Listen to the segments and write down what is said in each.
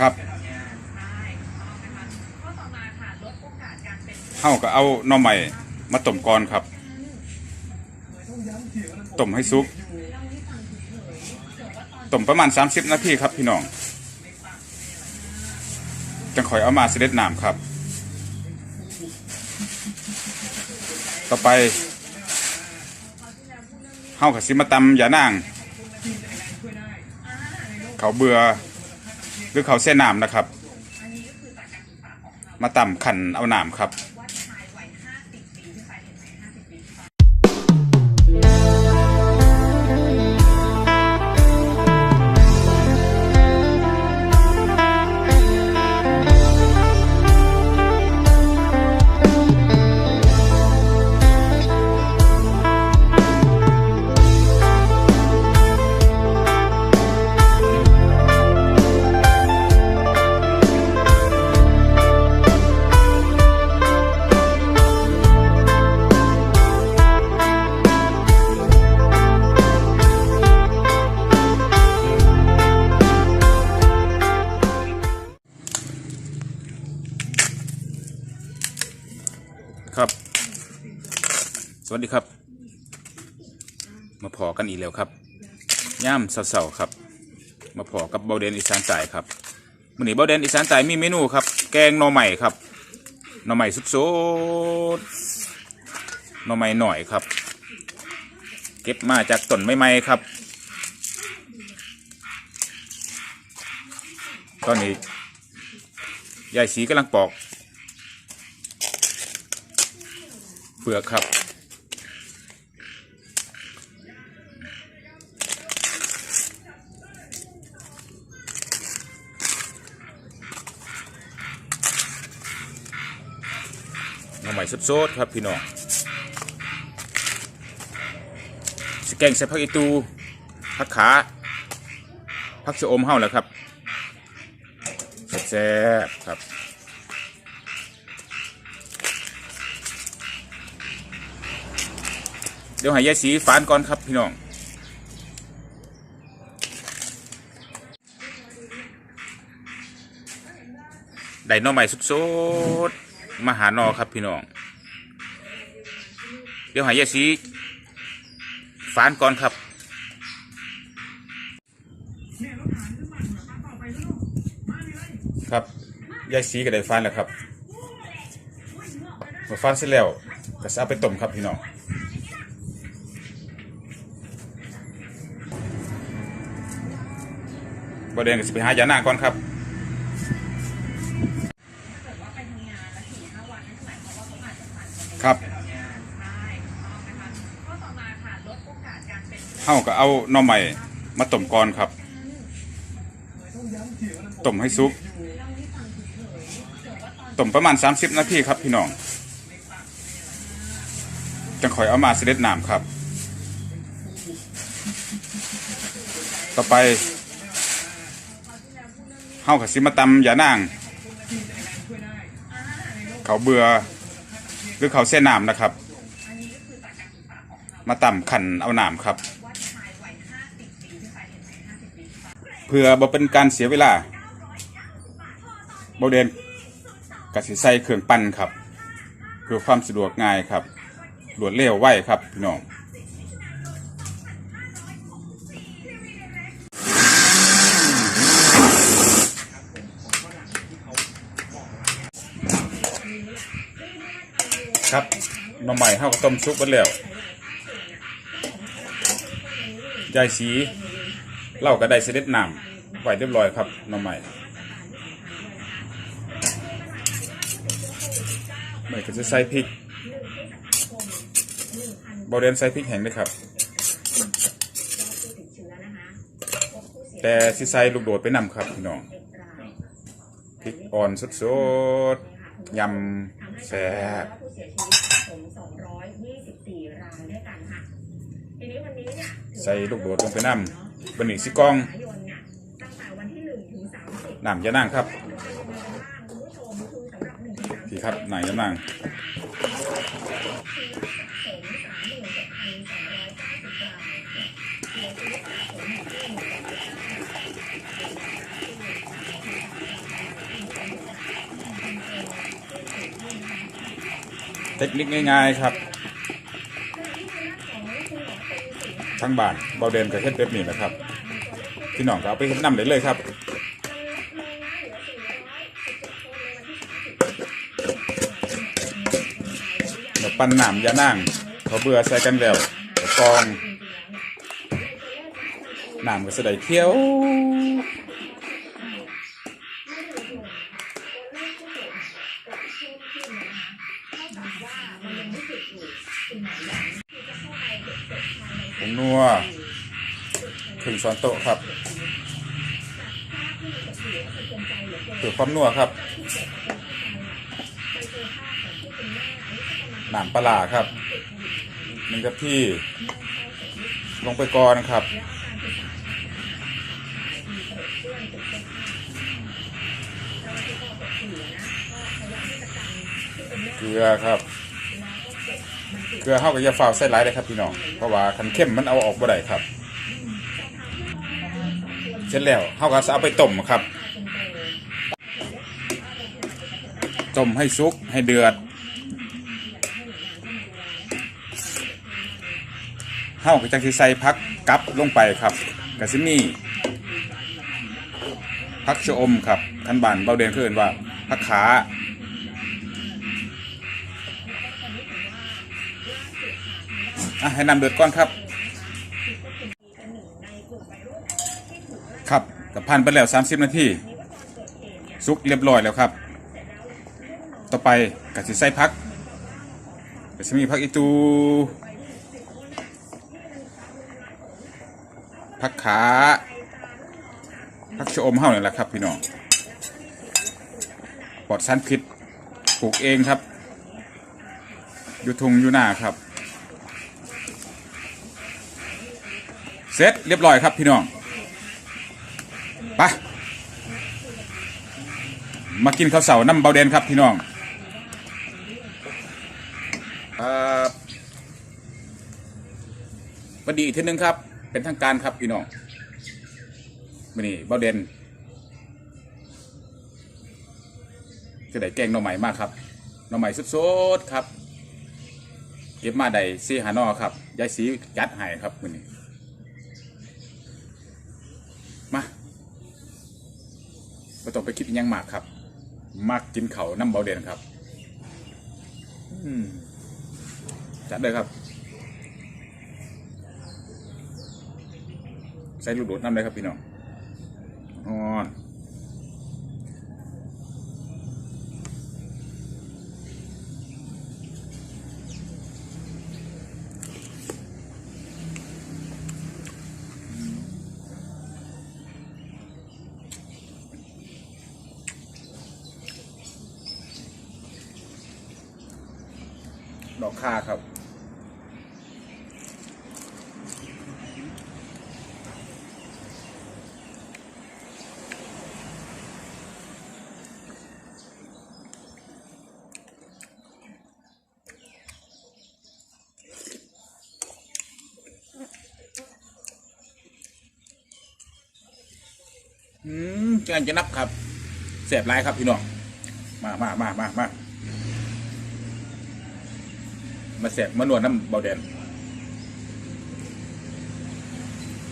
ครับเฮาก็เอาหน่อใหม่มาต้มก่อนครับต้มให้สุกต้มประมาณ 30 นาทีครับพี่น้องจังค่อยเอามาเสด็จน้ำครับ ต่อไปเฮาก็สิมาตำยานาง เขาเบื่อ หรือเขาเส้นน้ำนะครับ มาต่ำขันเอาน้ำครับ วัสดีครับ มาพอกันอีกแล้วครับย่ามเสาๆครับ มาพอกับเบาเดนอีสานใต้ครับวันนี้เบาเดนอีสานใต้มีเมนูครับ แกงหน่อใหม่ครับหน่อใหม่สุดๆหน่อใหม่หน่อยครับ เก็บมาจากต้นใหม่ๆครับ ตอนนี้ยายสีกำลังปอกเปลือกครับ น้ำใหม่สดๆครับพี่น้องสแกงใส่ผักอีตูผักขาผักชะอมเฮาแล้วครับแซ่บครับเดี๋ยวห้ยายสีฝานก่อนครับพี่น้องได้หน่อใหม่สุดๆ มาหานอครับพี่น้อง เดี๋ยวห้ยาสีฝานก่อนครับครับยายสีก็ได้ฟานแล้วครับเมื่อฟานเสร็จแล้วก็จะเอาไปต้มครับพี่น้องบเดนก็สิไปหายาหน้าก่อนครับ ครับเฮาก็เอาหน่อใหม่มาต้มก่อนครับต้มให้สุกต้มประมาณ 30 นาทีครับพี่น้องจังคอยเอามาเสด็จน้ำครับ ต่อไปเฮากับสิมาตำยานาง เขาเบื่อ คือเขาเส้นน้ำนะครับ มาต่ำขันเอาน้ำครับ เพื่อบ่เป็นการเสียเวลาโบเดนกสิใส่เครื่องปั้นครับ เพื่อความสะดวกง่ายครับรวดเร็วไวครับพี่น้อง หน้องใหม่เข้ากับต้มซุปกันแล้วยายสีเล่าก็ได้เสด็จน้ำไว้เรียบร้อยครับหน้องใหม่เมื่อก็จะใส่พริกบอเดนใส่พริกแห้งด้วยครับ แต่สิใส่ลูกโดดไปนำครับพี่น้องพริกอ่อนสดๆยำ แซ่บผู้เสียชีวิตสะสม224 รายด้วยกันค่ะทีนี้วันนี้เนี่ยใส่ลูกโดดลงไปนำบะหมี่ซิกองสายนเนี่ยตั้งแต่วันที่1ถึง30น้ำยะนางครับเป็นยังไงบ้างคุณผู้ชมคือสำหรับ1ถึง30พี่ครับน้ำยะนาง เทคนิคง่ายๆครับ ทั้งบ้านเบาเดนกับเฮ็ดแบบนี้แหละครับ พี่น้องก็เอาไปเฮ็ดน้ำได้เลยครับเดี๋ยวปั้นน้ำยานั่งเขาเบื่อใส่กันแล้วก็กองน้ำก็จะได้เที่ยว งนัวถึงช้อนโต๊ะครับเพื่อความนัวครับหนามปลาร้าครับหนึ่งกับที่ลงไปก่อนครับเกลือครับ เกลือเข้ากับยาฟาวใส่ร้ายได้ครับพี่น้องเพราะว่าคันเข้มมันเอาออกบ่ได้ครับ เสร็จแล้วเข้าก็จะเอาไปต้มครับต้มให้สุกให้เดือดเข้าก็จะใส่พักกับลงไปครับกะซิมีพักชะอมครับท่านบานเบาเดนเขาเอ่นว่าพักขา อะให้นำเดือดก่อนครับ ครับกับพันไปแล้ว 30 นาทีซุกเรียบร้อยแล้วครับ ต่อไปกสิใส่พักกสิมีพักอีตูพักขาพักชอมเฮาเนี่ยแหละครับ พี่น้องปลอดสารพิษปลูกเองครับ อยู่ทุงอยู่หน้าครับ เสร็จเรียบร้อยครับพี่น้องไปมากินข้าวเสาน้ำเบาเดนครับพี่น้องครับสวัสดีอีกทีหนึงครับ เป็นทางการครับพี่น้องวันนี้เบาเดนจะได้แกงหน่อใหม่มากครับหน่อใหม่สดๆครับ เก็บมาได้ซีหานอครับยายสีจัดให้ครับวันนี้ มาไม่ ต้องไปคิดอิหยังมากครับ มากกินเขาน้ำเบาเด่นครับอืมจัดเลยครับ ใส่ลูกโดดน้ำเลยครับพี่น้อง อืมกำลังจะนับครับเสียบลายครับพี่น้องมามามามามามาเสียบมานวดน้ำเบาแดน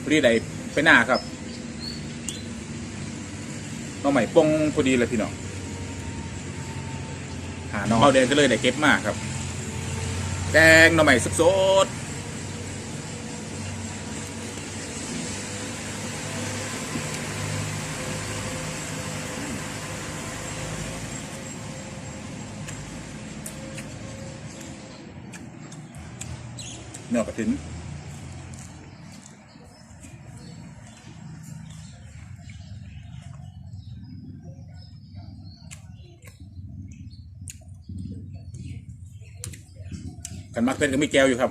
พอดีใดไปหน้าครับน้องใหม่ปงพอดีเลยพี่น้องหาน้องเบาแดนก็เลยได้เก็บมากครับแกงน้องใหม่สดๆ อกระถินกันมักเป็นก็มีแก้วอยู่ครับ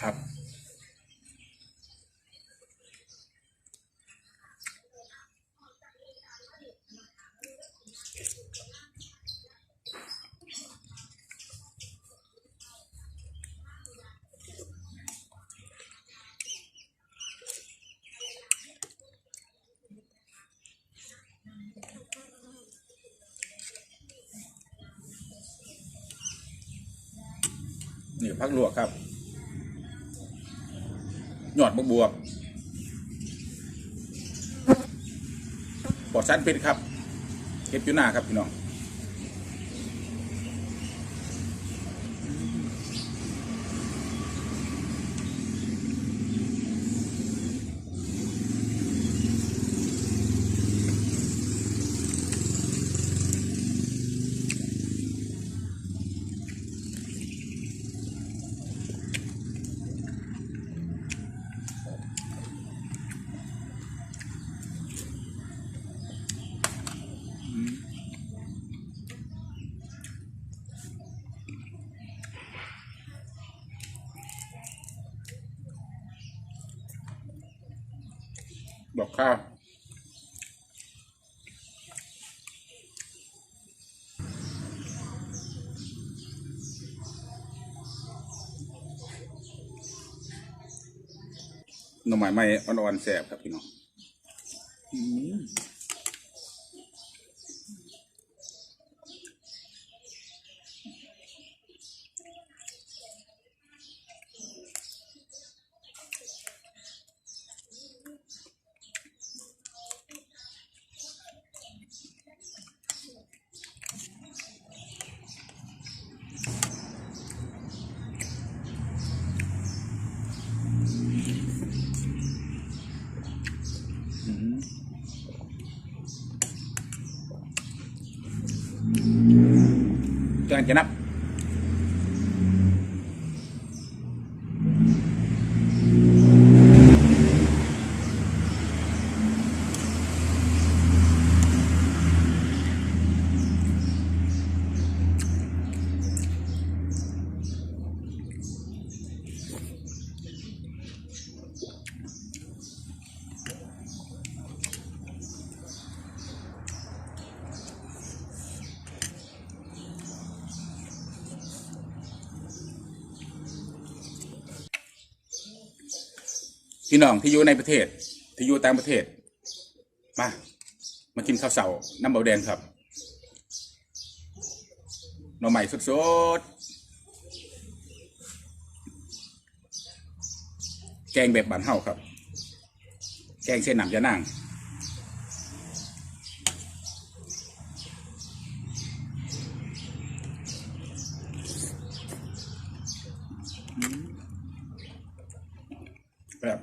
ครับ พักลวกครับ หยอดบวบวบปอดสารพิษครับเก็บอยู่หน้าครับพี่น้อง บอกข้าวหน่อไม้ไม่อ่อนๆแสบครับพี่น้อง อืมจา พี่น้องที่อยู่ในประเทศ ที่อยู่ต่างประเทศ มามากินข้าวเสาน้ำเบาแดงครับหน่อใหม่สดๆ แกงแบบบานเฮาครับ แกงเส้นหนำยะนางแบบ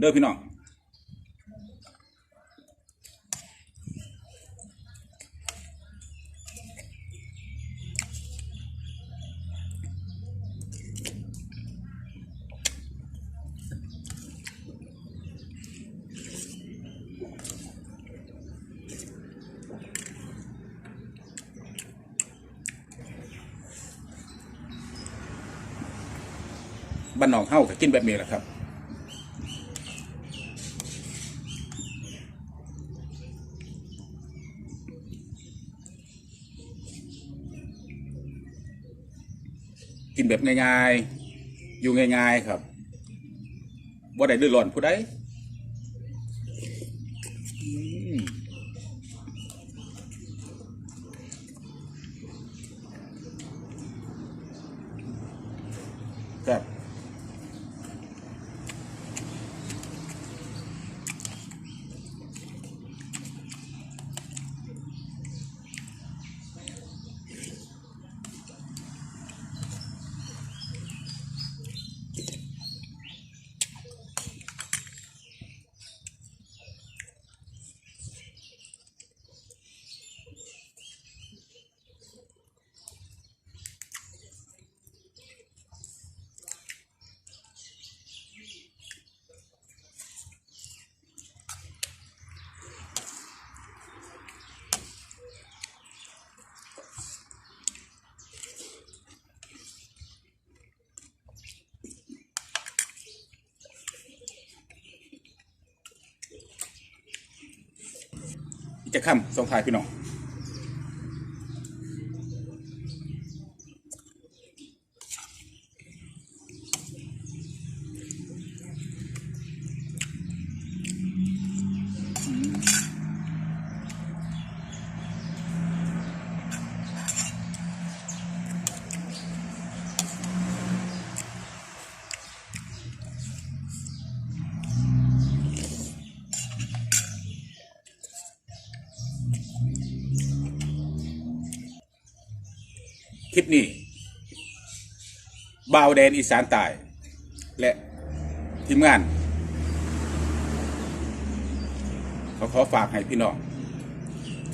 เด้อพี่น้องบ้านนองเฮาก็กินแบบนี้แหละครับ กินแบบง่ายๆ อยู่ง่ายๆครับว่าได้ดือดร้อนผู้ใด จะค่ำสองทายพี่น้อง คลิปนี้บาวแดนอีสานใต้และทีมงานเขาขอฝากให้พี่น้อง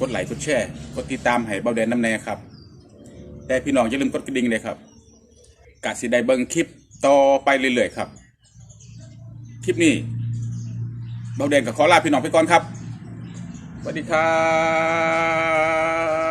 กดไลค์กดแชร์กดติดตามให้บาวแดนน้ำแน่ครับ แต่พี่น้องอย่าลืมกดกระดิ่งเลยครับกะสิได้เบิ่งคลิปต่อไปเรื่อยๆครับ คลิปนี้บาวแดนก็ขอลาพี่น้องไปก่อนครับสวัสดีครับ